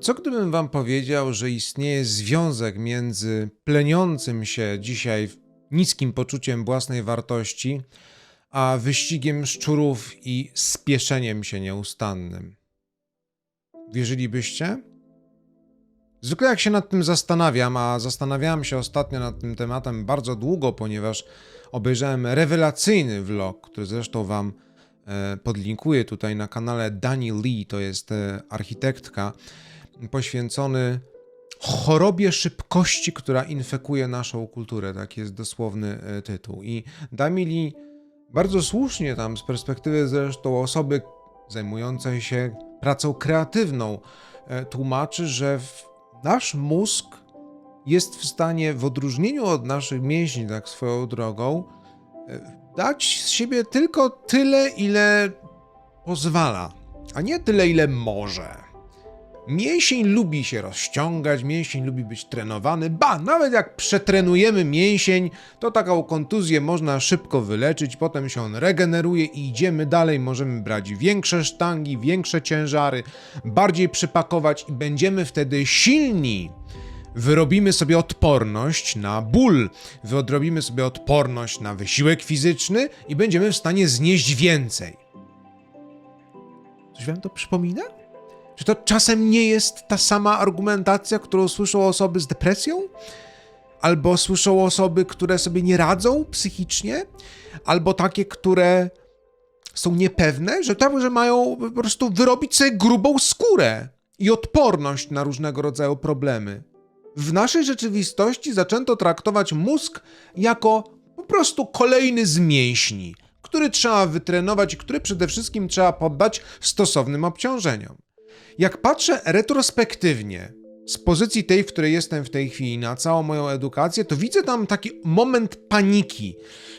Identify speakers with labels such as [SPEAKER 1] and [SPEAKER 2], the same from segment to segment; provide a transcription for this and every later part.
[SPEAKER 1] Co gdybym wam powiedział, że istnieje związek między pleniącym się dzisiaj niskim poczuciem własnej wartości, a wyścigiem szczurów i spieszeniem się nieustannym? Wierzylibyście? Zwykle jak się nad tym zastanawiam, a zastanawiałem się ostatnio nad tym tematem bardzo długo, ponieważ obejrzałem rewelacyjny vlog, który zresztą wam e, podlinkuję tutaj na kanale Dani Lee, to jest e, architektka, poświęcony chorobie szybkości, która infekuje naszą kulturę. Tak jest dosłowny e, tytuł. I Dami Lee bardzo słusznie tam z perspektywy zresztą osoby zajmującej się pracą kreatywną e, tłumaczy, że nasz mózg jest w stanie w odróżnieniu od naszych mięśni, tak swoją drogą, e, dać z siebie tylko tyle, ile pozwala, a nie tyle, ile może. Mięsień lubi się rozciągać, mięsień lubi być trenowany. Ba, nawet jak przetrenujemy mięsień, to taką kontuzję można szybko wyleczyć, potem się on regeneruje i idziemy dalej. Możemy brać większe sztangi, większe ciężary, bardziej przypakować i będziemy wtedy silni. Wyrobimy sobie odporność na ból, wyrobimy sobie odporność na wysiłek fizyczny i będziemy w stanie znieść więcej. Coś wam to przypomina? Czy to czasem nie jest ta sama argumentacja, którą słyszą osoby z depresją? Albo słyszą osoby, które sobie nie radzą psychicznie? Albo takie, które są niepewne, że tak, że mają po prostu wyrobić sobie grubą skórę i odporność na różnego rodzaju problemy. W naszej rzeczywistości zaczęto traktować mózg jako po prostu kolejny z mięśni, który trzeba wytrenować i który przede wszystkim trzeba poddać stosownym obciążeniom. Jak patrzę retrospektywnie z pozycji tej, w której jestem w tej chwili, na całą moją edukację, to widzę tam taki moment paniki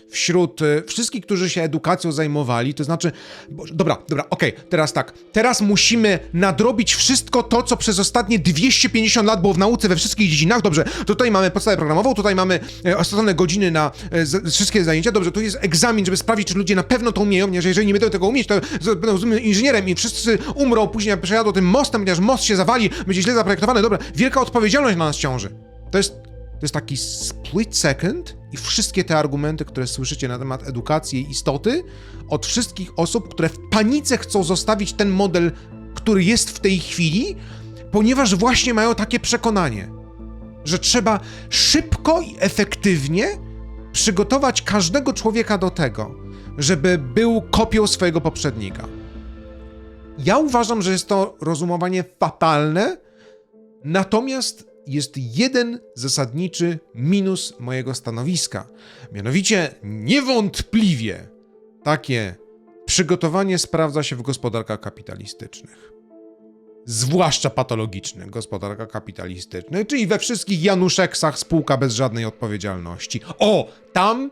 [SPEAKER 1] wśród y, wszystkich, którzy się edukacją zajmowali. To znaczy, Boże, dobra, dobra, okej, teraz tak. Teraz musimy nadrobić wszystko to, co przez ostatnie 250 lat było w nauce we wszystkich dziedzinach. Dobrze, tutaj mamy podstawę programową, tutaj mamy e, ostatnie godziny na e, wszystkie zajęcia. Dobrze, tu jest egzamin, żeby sprawdzić, czy ludzie na pewno to umieją, ponieważ jeżeli nie będą tego umieć, to będą inżynierem i wszyscy umrą, później przejadą tym mostem, ponieważ most się zawali, będzie źle zaprojektowany. Dobra, wielka odpowiedzialność na nas ciąży. To jest, to jest taki split second i wszystkie te argumenty, które słyszycie na temat edukacji i istoty, od wszystkich osób, które w panice chcą zostawić ten model, który jest w tej chwili, ponieważ właśnie mają takie przekonanie, że trzeba szybko i efektywnie przygotować każdego człowieka do tego, żeby był kopią swojego poprzednika. Ja uważam, że jest to rozumowanie fatalne, natomiast jest jeden zasadniczy minus mojego stanowiska. Mianowicie, niewątpliwie takie przygotowanie sprawdza się w gospodarkach kapitalistycznych. Zwłaszcza patologicznych gospodarkach kapitalistycznych, czyli we wszystkich Januszeksach spółka bez żadnej odpowiedzialności. O, tam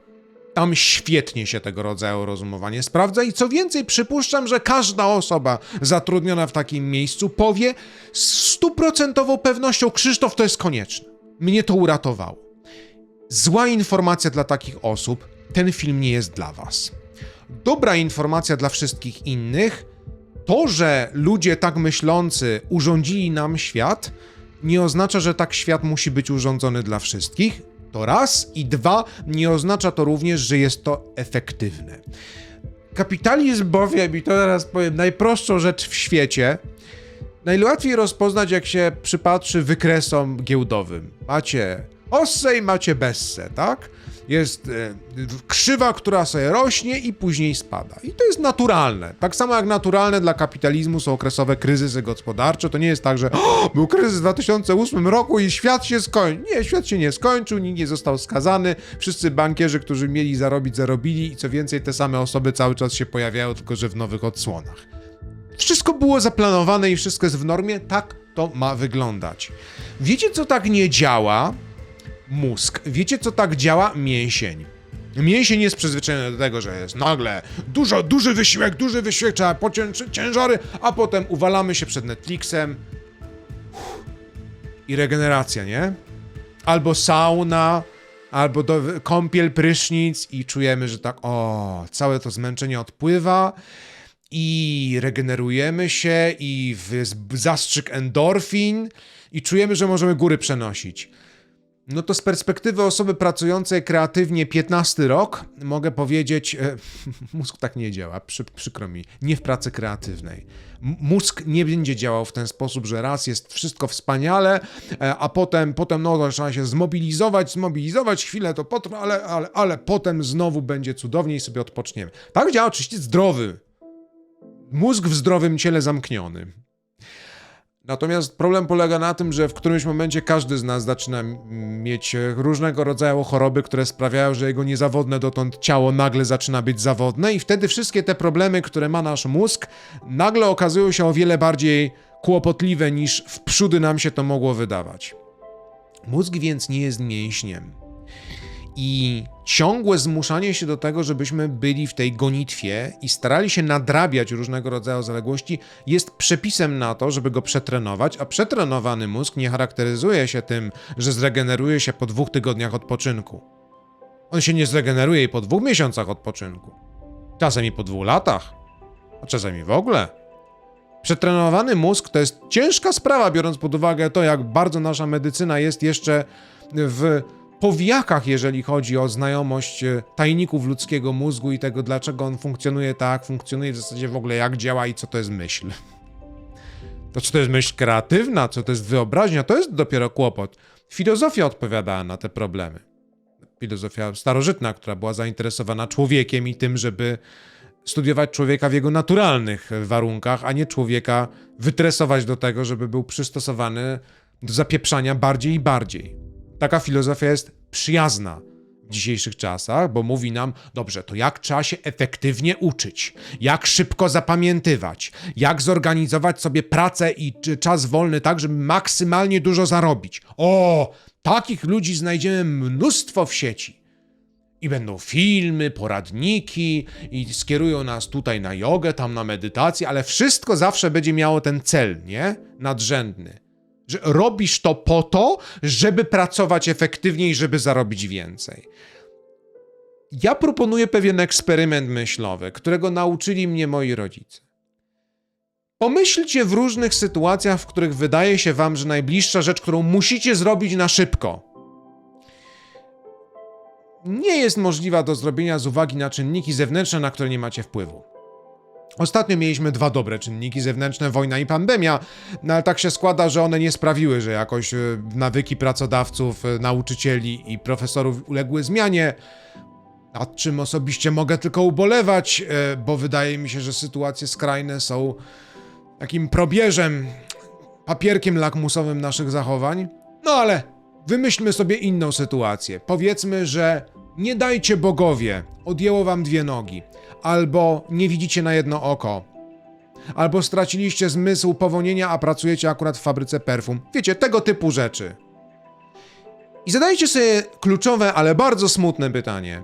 [SPEAKER 1] tam świetnie się tego rodzaju rozumowanie sprawdza i co więcej, przypuszczam, że każda osoba zatrudniona w takim miejscu powie z stuprocentową pewnością: Krzysztof, to jest konieczne. Mnie to uratowało. Zła informacja dla takich osób: ten film nie jest dla Was. Dobra informacja dla wszystkich innych: to, że ludzie tak myślący urządzili nam świat, nie oznacza, że tak świat musi być urządzony dla wszystkich. To raz i dwa, nie oznacza to również, że jest to efektywne. Kapitalizm bowiem, i to teraz powiem, najprostszą rzecz w świecie, najłatwiej rozpoznać, jak się przypatrzy wykresom giełdowym. Macie osse i macie besse, tak? Jest e, krzywa, która sobie rośnie i później spada. I to jest naturalne. Tak samo jak naturalne dla kapitalizmu są okresowe kryzysy gospodarcze. To nie jest tak, że był kryzys w 2008 roku i świat się skończył. Nie, świat się nie skończył, nikt nie został skazany. Wszyscy bankierzy, którzy mieli zarobić, zarobili i co więcej, te same osoby cały czas się pojawiają, tylko że w nowych odsłonach. Wszystko było zaplanowane i wszystko jest w normie, tak to ma wyglądać. Wiecie, co tak nie działa? Mózg. Wiecie, co tak działa? Mięsień. Mięsień jest przyzwyczajony do tego, że jest nagle dużo, duży wysiłek, duży wysiłek, trzeba pociąć ciężary, a potem uwalamy się przed Netflixem i regeneracja, nie? Albo sauna, albo do, kąpiel, prysznic i czujemy, że tak, o, całe to zmęczenie odpływa i regenerujemy się i w zastrzyk endorfin i czujemy, że możemy góry przenosić. No to z perspektywy osoby pracującej kreatywnie 15 rok mogę powiedzieć, e, mózg tak nie działa, przy, przykro mi, nie w pracy kreatywnej. Mózg nie będzie działał w ten sposób, że raz jest wszystko wspaniale, e, a potem, potem no, trzeba się zmobilizować, zmobilizować, chwilę to potrwa, ale, ale, ale potem znowu będzie cudownie i sobie odpoczniemy. Tak działa oczywiście zdrowy. Mózg w zdrowym ciele zamkniony. Natomiast problem polega na tym, że w którymś momencie każdy z nas zaczyna mieć różnego rodzaju choroby, które sprawiają, że jego niezawodne dotąd ciało nagle zaczyna być zawodne, i wtedy wszystkie te problemy, które ma nasz mózg, nagle okazują się o wiele bardziej kłopotliwe niż w przódy nam się to mogło wydawać. Mózg więc nie jest mięśniem. I ciągłe zmuszanie się do tego, żebyśmy byli w tej gonitwie i starali się nadrabiać różnego rodzaju zaległości, jest przepisem na to, żeby go przetrenować, a przetrenowany mózg nie charakteryzuje się tym, że zregeneruje się po dwóch tygodniach odpoczynku. On się nie zregeneruje i po dwóch miesiącach odpoczynku. Czasem i po dwóch latach, a czasem i w ogóle. Przetrenowany mózg to jest ciężka sprawa, biorąc pod uwagę to, jak bardzo nasza medycyna jest jeszcze w powijakach, jeżeli chodzi o znajomość e, tajników ludzkiego mózgu i tego, dlaczego on funkcjonuje tak, funkcjonuje w zasadzie w ogóle jak działa i co to jest myśl. To czy to jest myśl kreatywna, co to jest wyobraźnia, to jest dopiero kłopot. Filozofia odpowiadała na te problemy. Filozofia starożytna, która była zainteresowana człowiekiem i tym, żeby studiować człowieka w jego naturalnych warunkach, a nie człowieka wytresować do tego, żeby był przystosowany do zapieprzania bardziej i bardziej. Taka filozofia jest przyjazna w dzisiejszych czasach, bo mówi nam, dobrze, to jak trzeba się efektywnie uczyć, jak szybko zapamiętywać, jak zorganizować sobie pracę i czas wolny tak, żeby maksymalnie dużo zarobić. O, takich ludzi znajdziemy mnóstwo w sieci. I będą filmy, poradniki, i skierują nas tutaj na jogę, tam na medytację, ale wszystko zawsze będzie miało ten cel, nie? Nadrzędny. Że robisz to po to, żeby pracować efektywniej, żeby zarobić więcej. Ja proponuję pewien eksperyment myślowy, którego nauczyli mnie moi rodzice. Pomyślcie w różnych sytuacjach, w których wydaje się wam, że najbliższa rzecz, którą musicie zrobić na szybko, nie jest możliwa do zrobienia z uwagi na czynniki zewnętrzne, na które nie macie wpływu. Ostatnio mieliśmy dwa dobre czynniki zewnętrzne, wojna i pandemia, no ale tak się składa, że one nie sprawiły, że jakoś e, nawyki pracodawców, e, nauczycieli i profesorów uległy zmianie. Nad czym osobiście mogę tylko ubolewać, e, bo wydaje mi się, że sytuacje skrajne są takim probierzem, papierkiem lakmusowym naszych zachowań. No ale wymyślmy sobie inną sytuację. Powiedzmy, że nie dajcie bogowie, odjęło wam dwie nogi, albo nie widzicie na jedno oko, albo straciliście zmysł powonienia, a pracujecie akurat w fabryce perfum. Wiecie, tego typu rzeczy. I zadajcie sobie kluczowe, ale bardzo smutne pytanie.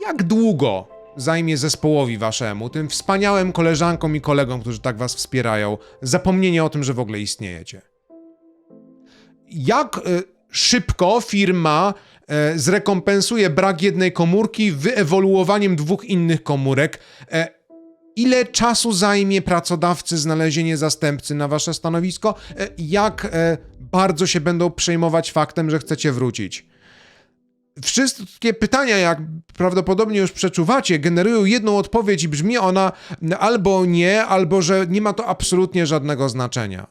[SPEAKER 1] Jak długo zajmie zespołowi waszemu, tym wspaniałym koleżankom i kolegom, którzy tak was wspierają, zapomnienie o tym, że w ogóle istniejecie? Jak y, szybko firma e, zrekompensuje brak jednej komórki wyewoluowaniem dwóch innych komórek? E, ile czasu zajmie pracodawcy znalezienie zastępcy na wasze stanowisko? E, jak bardzo się będą przejmować faktem, że chcecie wrócić? Wszystkie pytania, jak prawdopodobnie już przeczuwacie, generują jedną odpowiedź i brzmi ona albo nie, albo że nie ma to absolutnie żadnego znaczenia.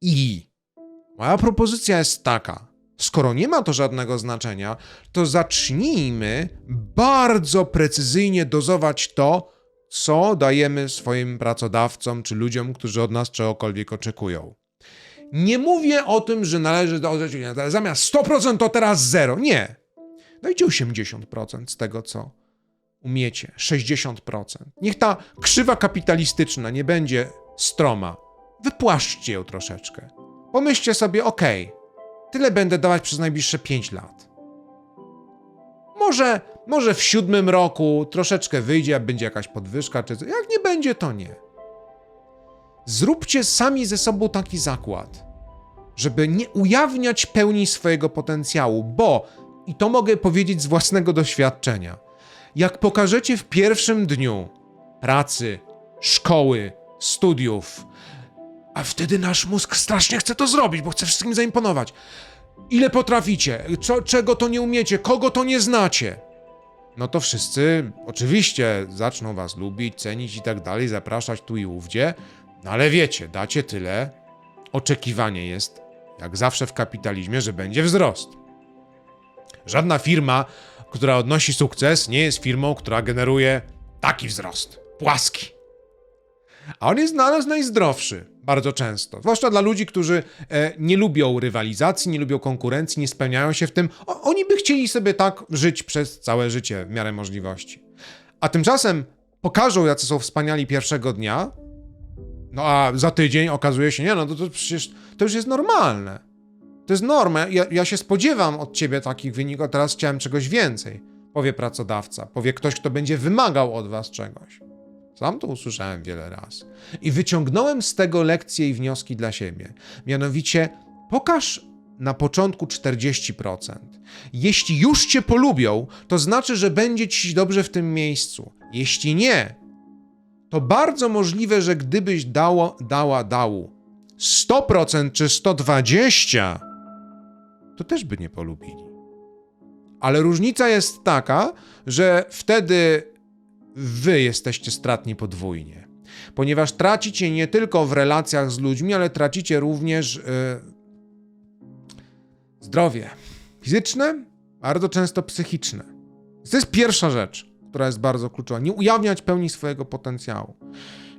[SPEAKER 1] I moja propozycja jest taka. Skoro nie ma to żadnego znaczenia, to zacznijmy bardzo precyzyjnie dozować to, co dajemy swoim pracodawcom czy ludziom, którzy od nas czegokolwiek oczekują. Nie mówię o tym, że należy dodać zamiast 100% to teraz zero. Nie. Dajcie 80% z tego, co umiecie. 60%. Niech ta krzywa kapitalistyczna nie będzie stroma. Wypłaszczcie ją troszeczkę. Pomyślcie sobie, okej, tyle będę dawać przez najbliższe 5 lat. Może, może w siódmym roku troszeczkę wyjdzie, będzie jakaś podwyżka, czy coś. Jak nie będzie, to nie. Zróbcie sami ze sobą taki zakład, żeby nie ujawniać pełni swojego potencjału, bo, i to mogę powiedzieć z własnego doświadczenia, jak pokażecie w pierwszym dniu, pracy, szkoły, studiów. A wtedy nasz mózg strasznie chce to zrobić, bo chce wszystkim zaimponować. Ile potraficie? Co, czego to nie umiecie? Kogo to nie znacie? No to wszyscy oczywiście zaczną was lubić, cenić i tak dalej, zapraszać tu i ówdzie. No ale wiecie, dacie tyle, oczekiwanie jest, jak zawsze w kapitalizmie, że będzie wzrost. Żadna firma, która odnosi sukces, nie jest firmą, która generuje taki wzrost. Płaski. A on jest dla nas najzdrowszy, bardzo często. Zwłaszcza dla ludzi, którzy e, nie lubią rywalizacji, nie lubią konkurencji, nie spełniają się w tym. O, oni by chcieli sobie tak żyć przez całe życie w miarę możliwości. A tymczasem pokażą, jacy są wspaniali pierwszego dnia, no a za tydzień okazuje się, nie no, to, to przecież to już jest normalne. To jest norma. Ja, ja się spodziewam od ciebie takich wyników, a teraz chciałem czegoś więcej. Powie pracodawca, powie ktoś, kto będzie wymagał od was czegoś. Sam to usłyszałem wiele razy. I wyciągnąłem z tego lekcje i wnioski dla siebie. Mianowicie, pokaż na początku 40%. Jeśli już cię polubią, to znaczy, że będzie ci dobrze w tym miejscu. Jeśli nie, to bardzo możliwe, że gdybyś dało, dała dału 100% czy 120%, to też by nie polubili. Ale różnica jest taka, że wtedy wy jesteście stratni podwójnie. Ponieważ tracicie nie tylko w relacjach z ludźmi, ale tracicie również yy, zdrowie fizyczne, bardzo często psychiczne. To jest pierwsza rzecz, która jest bardzo kluczowa. Nie ujawniać pełni swojego potencjału.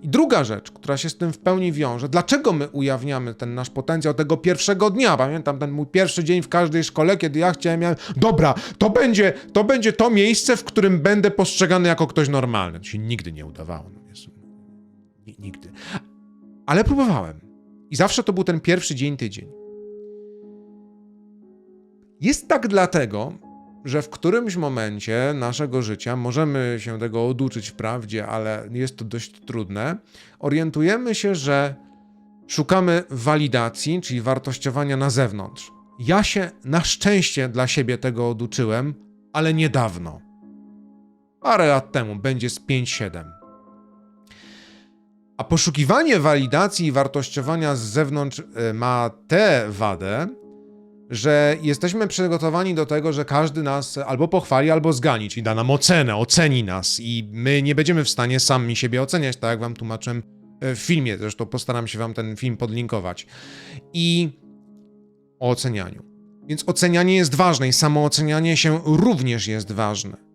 [SPEAKER 1] I druga rzecz, która się z tym w pełni wiąże, dlaczego my ujawniamy ten nasz potencjał tego pierwszego dnia? Pamiętam ten mój pierwszy dzień w każdej szkole, kiedy ja chciałem, miałem, dobra, to będzie, to będzie to miejsce, w którym będę postrzegany jako ktoś normalny. To się nigdy nie udawało. No, nigdy. Ale próbowałem. I zawsze to był ten pierwszy dzień, tydzień. Jest tak dlatego, że w którymś momencie naszego życia możemy się tego oduczyć wprawdzie, ale jest to dość trudne. Orientujemy się, że szukamy walidacji, czyli wartościowania na zewnątrz. Ja się na szczęście dla siebie tego oduczyłem, ale niedawno. Parę lat temu, będzie z 5-7. A poszukiwanie walidacji i wartościowania z zewnątrz y, ma tę wadę, że jesteśmy przygotowani do tego, że każdy nas albo pochwali, albo zgani, czyli da nam ocenę, oceni nas i my nie będziemy w stanie sami siebie oceniać, tak jak wam tłumaczyłem e, w filmie, zresztą postaram się wam ten film podlinkować. I o ocenianiu. Więc ocenianie jest ważne i samoocenianie się również jest ważne.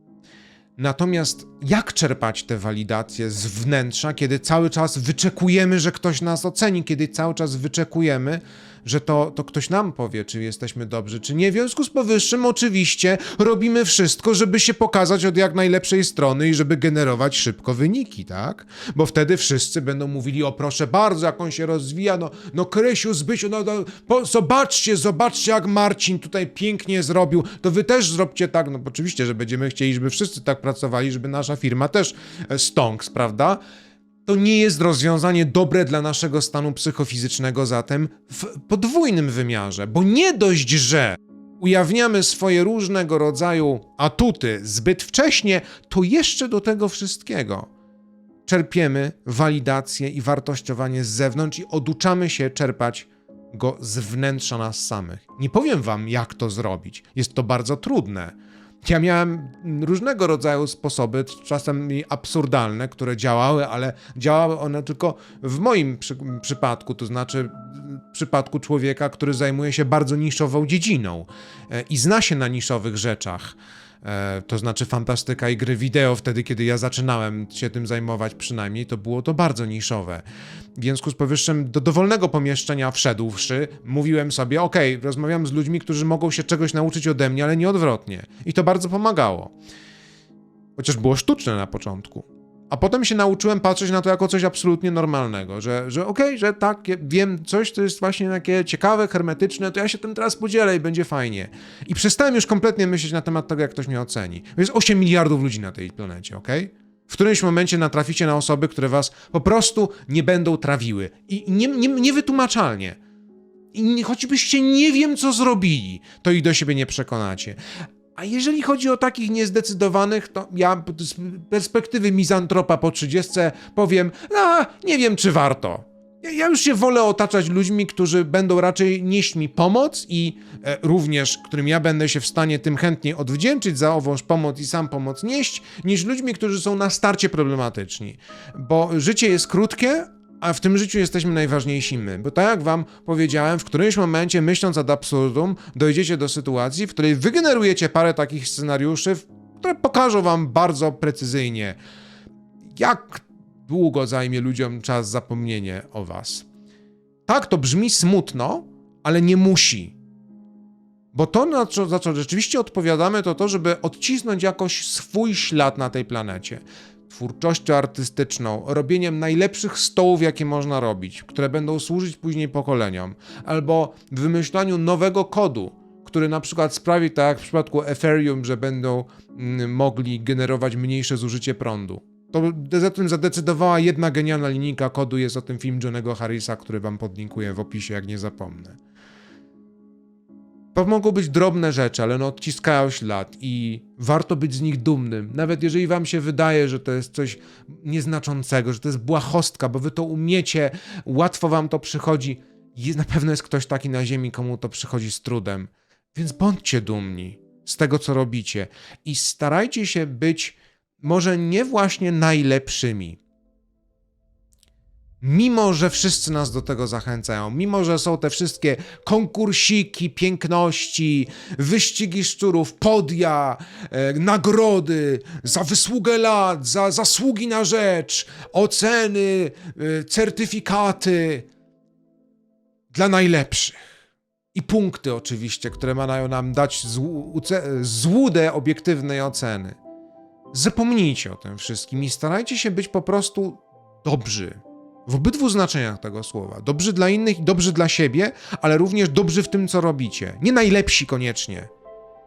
[SPEAKER 1] Natomiast jak czerpać te walidacje z wnętrza, kiedy cały czas wyczekujemy, że ktoś nas oceni, kiedy cały czas wyczekujemy, że to, to ktoś nam powie, czy jesteśmy dobrzy, czy nie. W związku z powyższym, oczywiście, robimy wszystko, żeby się pokazać od jak najlepszej strony i żeby generować szybko wyniki, tak? Bo wtedy wszyscy będą mówili: O, proszę bardzo, jak on się rozwija, no, no Krysiu, Zbysiu, no, no po, zobaczcie, zobaczcie, jak Marcin tutaj pięknie zrobił, to wy też zróbcie tak. No, oczywiście, że będziemy chcieli, żeby wszyscy tak pracowali, żeby nasza firma też e, stonks, prawda? To nie jest rozwiązanie dobre dla naszego stanu psychofizycznego, zatem w podwójnym wymiarze, bo nie dość, że ujawniamy swoje różnego rodzaju atuty zbyt wcześnie, to jeszcze do tego wszystkiego czerpiemy walidację i wartościowanie z zewnątrz i oduczamy się czerpać go z wnętrza nas samych. Nie powiem wam, jak to zrobić. Jest to bardzo trudne. Ja miałem różnego rodzaju sposoby, czasem absurdalne, które działały, ale działały one tylko w moim przy, przypadku, to znaczy w przypadku człowieka, który zajmuje się bardzo niszową dziedziną e, i zna się na niszowych rzeczach. E, to znaczy fantastyka i gry wideo, wtedy kiedy ja zaczynałem się tym zajmować przynajmniej, to było to bardzo niszowe. W związku z powyższym do dowolnego pomieszczenia wszedłszy, mówiłem sobie, ok, rozmawiam z ludźmi, którzy mogą się czegoś nauczyć ode mnie, ale nie odwrotnie. I to bardzo pomagało. Chociaż było sztuczne na początku. A potem się nauczyłem patrzeć na to jako coś absolutnie normalnego, że, że okej, okay, że tak, wiem coś, co jest właśnie takie ciekawe, hermetyczne, to ja się tym teraz podzielę i będzie fajnie. I przestałem już kompletnie myśleć na temat tego, jak ktoś mnie oceni. Jest 8 miliardów ludzi na tej planecie, okej? Okay? W którymś momencie natraficie na osoby, które was po prostu nie będą trawiły. I nie, nie, niewytłumaczalnie. I choćbyście nie wiem, co zrobili, to ich do siebie nie przekonacie. A jeżeli chodzi o takich niezdecydowanych, to ja z perspektywy mizantropa po 30 powiem, a nie wiem czy warto. Ja, już się wolę otaczać ludźmi, którzy będą raczej nieść mi pomoc i e, również, którym ja będę się w stanie tym chętniej odwdzięczyć za ową pomoc i sam pomoc nieść, niż ludźmi, którzy są na starcie problematyczni. Bo życie jest krótkie, a w tym życiu jesteśmy najważniejsi my. Bo tak jak wam powiedziałem, w którymś momencie, myśląc ad absurdum, dojdziecie do sytuacji, w której wygenerujecie parę takich scenariuszy, które pokażą wam bardzo precyzyjnie, jak długo zajmie ludziom czas zapomnienie o was. Tak, to brzmi smutno, ale nie musi. Bo to, na co, za co rzeczywiście odpowiadamy, to to, żeby odcisnąć jakoś swój ślad na tej planecie. Twórczością artystyczną, robieniem najlepszych stołów, jakie można robić, które będą służyć później pokoleniom, albo wymyślaniu nowego kodu, który na przykład sprawi, tak jak w przypadku Ethereum, że będą mm, mogli generować mniejsze zużycie prądu. To za tym zadecydowała jedna genialna linijka kodu, jest o tym film Johnego Harrisa, który wam podlinkuję w opisie, jak nie zapomnę. To mogą być drobne rzeczy, ale one odciskają ślad i warto być z nich dumnym. Nawet jeżeli wam się wydaje, że to jest coś nieznaczącego, że to jest błahostka, bo wy to umiecie, łatwo wam to przychodzi. Jest, na pewno jest ktoś taki na ziemi, komu to przychodzi z trudem. Więc bądźcie dumni z tego, co robicie i starajcie się być może nie właśnie najlepszymi. Mimo, że wszyscy nas do tego zachęcają, mimo, że są te wszystkie konkursiki piękności, wyścigi szczurów, podia, e, nagrody za wysługę lat, za zasługi na rzecz, oceny, e, certyfikaty dla najlepszych. I punkty oczywiście, które mają nam dać złudę obiektywnej oceny. Zapomnijcie o tym wszystkim i starajcie się być po prostu dobrzy. W obydwu znaczeniach tego słowa. Dobrzy dla innych i dobrzy dla siebie, ale również dobrzy w tym, co robicie. Nie najlepsi koniecznie.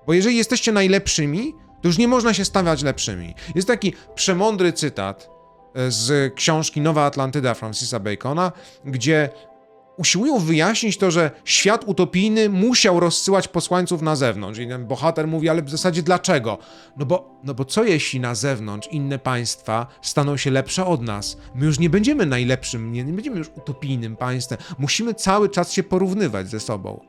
[SPEAKER 1] Bo jeżeli jesteście najlepszymi, to już nie można się stawiać lepszymi. Jest taki przemądry cytat e, z książki Nowa Atlantyda Francisa Bacona, gdzie usiłują wyjaśnić to, że świat utopijny musiał rozsyłać posłańców na zewnątrz. I ten bohater mówi, ale w zasadzie dlaczego? No bo, no bo co jeśli na zewnątrz inne państwa staną się lepsze od nas? My już nie będziemy najlepszym, nie, nie będziemy już utopijnym państwem. Musimy cały czas się porównywać ze sobą.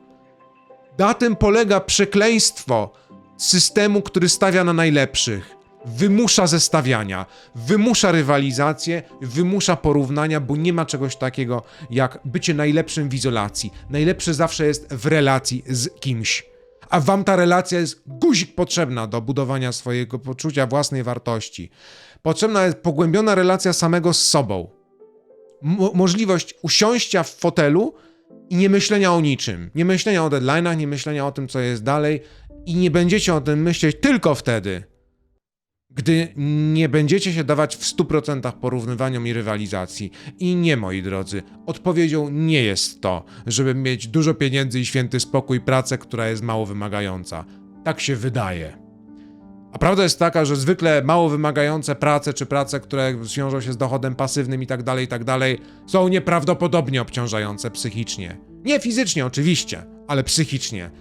[SPEAKER 1] Na tym polega przekleństwo systemu, który stawia na najlepszych. Wymusza zestawiania, wymusza rywalizację, wymusza porównania, bo nie ma czegoś takiego jak bycie najlepszym w izolacji. Najlepsze zawsze jest w relacji z kimś. A wam ta relacja jest guzik potrzebna do budowania swojego poczucia własnej wartości. Potrzebna jest pogłębiona relacja samego z sobą. Mo- możliwość usiąścia w fotelu i nie myślenia o niczym. Nie myślenia o deadline'ach, nie myślenia o tym, co jest dalej i nie będziecie o tym myśleć tylko wtedy, gdy nie będziecie się dawać w 100% porównywaniom i rywalizacji. I nie, moi drodzy, odpowiedzią nie jest to, żeby mieć dużo pieniędzy i święty spokój, pracę, która jest mało wymagająca. Tak się wydaje. A prawda jest taka, że zwykle mało wymagające prace, czy prace, które wiążą się z dochodem pasywnym tak tak dalej, są nieprawdopodobnie obciążające psychicznie. Nie fizycznie oczywiście, ale psychicznie.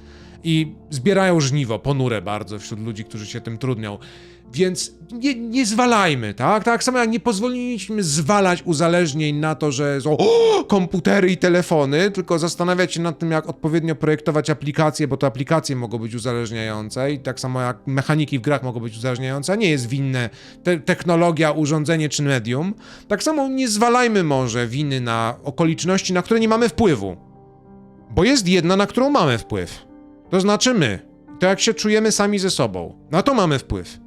[SPEAKER 1] I zbierają żniwo, ponure bardzo wśród ludzi, którzy się tym trudnią. Więc nie, nie zwalajmy, tak? Tak samo jak nie pozwoliliśmy zwalać uzależnień na to, że są o, komputery i telefony, tylko zastanawiać się nad tym, jak odpowiednio projektować aplikacje, bo to aplikacje mogą być uzależniające i tak samo jak mechaniki w grach mogą być uzależniające, a nie jest winne te technologia, urządzenie czy medium. Tak samo nie zwalajmy może winy na okoliczności, na które nie mamy wpływu. Bo jest jedna, na którą mamy wpływ. To znaczy my. To jak się czujemy sami ze sobą. Na to mamy wpływ.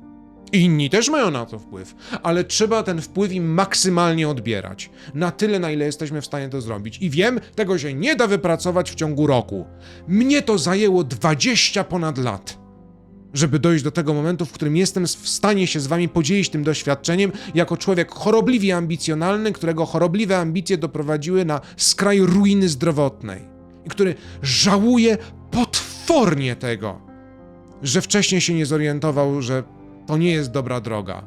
[SPEAKER 1] Inni też mają na to wpływ, ale trzeba ten wpływ im maksymalnie odbierać. Na tyle, na ile jesteśmy w stanie to zrobić. I wiem, tego się nie da wypracować w ciągu roku. Mnie to zajęło 20 ponad lat, żeby dojść do tego momentu, w którym jestem w stanie się z wami podzielić tym doświadczeniem, jako człowiek chorobliwie ambicjonalny, którego chorobliwe ambicje doprowadziły na skraj ruiny zdrowotnej. I który żałuje potwornie tego, że wcześniej się nie zorientował, że to nie jest dobra droga.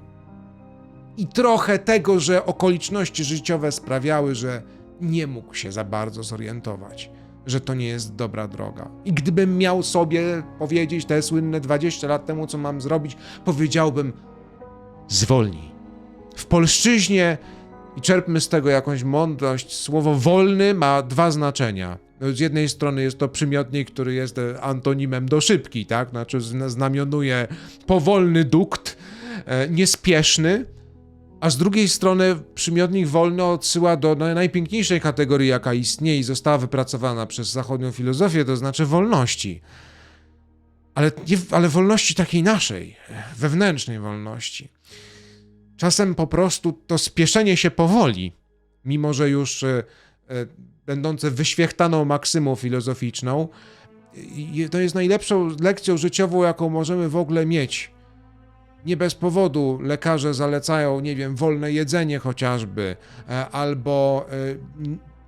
[SPEAKER 1] I trochę tego, że okoliczności życiowe sprawiały, że nie mógł się za bardzo zorientować. że to nie jest dobra droga. I gdybym miał sobie powiedzieć te słynne 20 lat temu, co mam zrobić, powiedziałbym: zwolnij. W polszczyźnie, i czerpmy z tego jakąś mądrość, słowo wolny ma dwa znaczenia. Z jednej strony jest to przymiotnik, który jest e, antonimem do szybki, tak? Znaczy zna- znamionuje powolny dukt, e, niespieszny, a z drugiej strony przymiotnik wolny odsyła do najpiękniejszej kategorii, jaka istnieje i została wypracowana przez zachodnią filozofię, to znaczy wolności. Ale, nie, ale wolności takiej naszej, wewnętrznej wolności. Czasem po prostu to spieszenie się powoli, mimo że już e, e, będące wyświechtaną maksymą filozoficzną, i to jest najlepszą lekcją życiową, jaką możemy w ogóle mieć. Nie bez powodu lekarze zalecają, nie wiem, wolne jedzenie chociażby, e, albo e,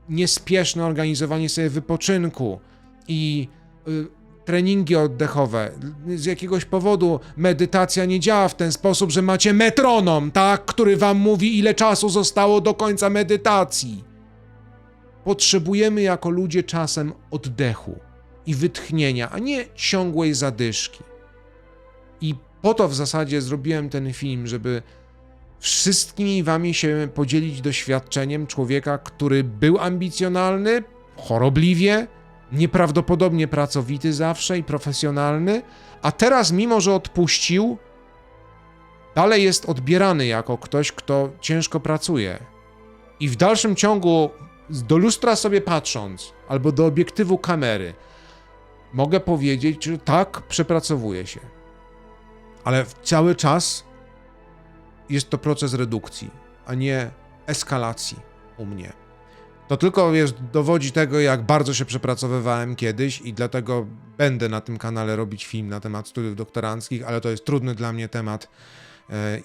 [SPEAKER 1] niespieszne organizowanie sobie wypoczynku i y, treningi oddechowe. Z jakiegoś powodu medytacja nie działa w ten sposób, że macie metronom, tak, który wam mówi, ile czasu zostało do końca medytacji. Potrzebujemy jako ludzie czasem oddechu i wytchnienia, a nie ciągłej zadyszki. I po to w zasadzie zrobiłem ten film, żeby wszystkimi wami się podzielić doświadczeniem człowieka, który był ambicjonalny, chorobliwie, nieprawdopodobnie pracowity zawsze i profesjonalny, a teraz, mimo że odpuścił, dalej jest odbierany jako ktoś, kto ciężko pracuje. I w dalszym ciągu, do lustra sobie patrząc, albo do obiektywu kamery, mogę powiedzieć, że tak, przepracowuje się. Ale cały czas jest to proces redukcji, a nie eskalacji u mnie. To tylko jest, dowodzi tego, jak bardzo się przepracowywałem kiedyś i dlatego będę na tym kanale robić film na temat studiów doktoranckich, ale to jest trudny dla mnie temat, e,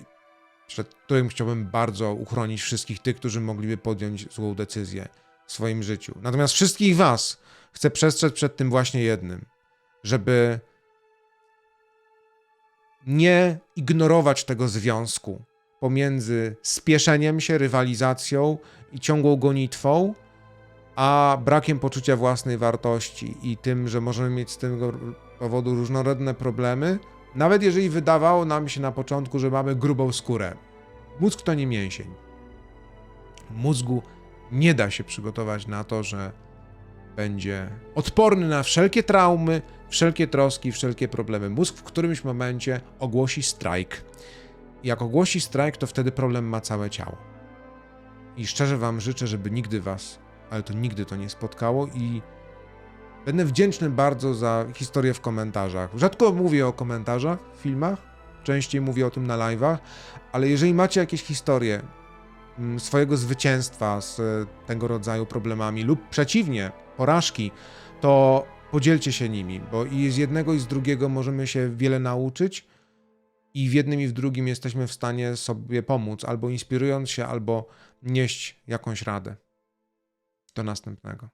[SPEAKER 1] przed którym chciałbym bardzo uchronić wszystkich tych, którzy mogliby podjąć złą decyzję w swoim życiu. Natomiast wszystkich Was chcę przestrzec przed tym właśnie jednym, żeby nie ignorować tego związku pomiędzy spieszeniem się, rywalizacją i ciągłą gonitwą, a brakiem poczucia własnej wartości i tym, że możemy mieć z tego powodu różnorodne problemy, nawet jeżeli wydawało nam się na początku, że mamy grubą skórę. Mózg to nie mięsień. Mózgu nie da się przygotować na to, że będzie odporny na wszelkie traumy, wszelkie troski, wszelkie problemy. Mózg w którymś momencie ogłosi strajk. Jak ogłosi strajk, to wtedy problem ma całe ciało. I szczerze Wam życzę, żeby nigdy Was, ale to nigdy to nie spotkało i będę wdzięczny bardzo za historię w komentarzach. Rzadko mówię o komentarzach w filmach, częściej mówię o tym na live'ach, ale jeżeli macie jakieś historie mm, swojego zwycięstwa z e, tego rodzaju problemami lub przeciwnie, porażki, to podzielcie się nimi, bo i z jednego i z drugiego możemy się wiele nauczyć i w jednym i w drugim jesteśmy w stanie sobie pomóc, albo inspirując się, albo nieść jakąś radę. Do następnego.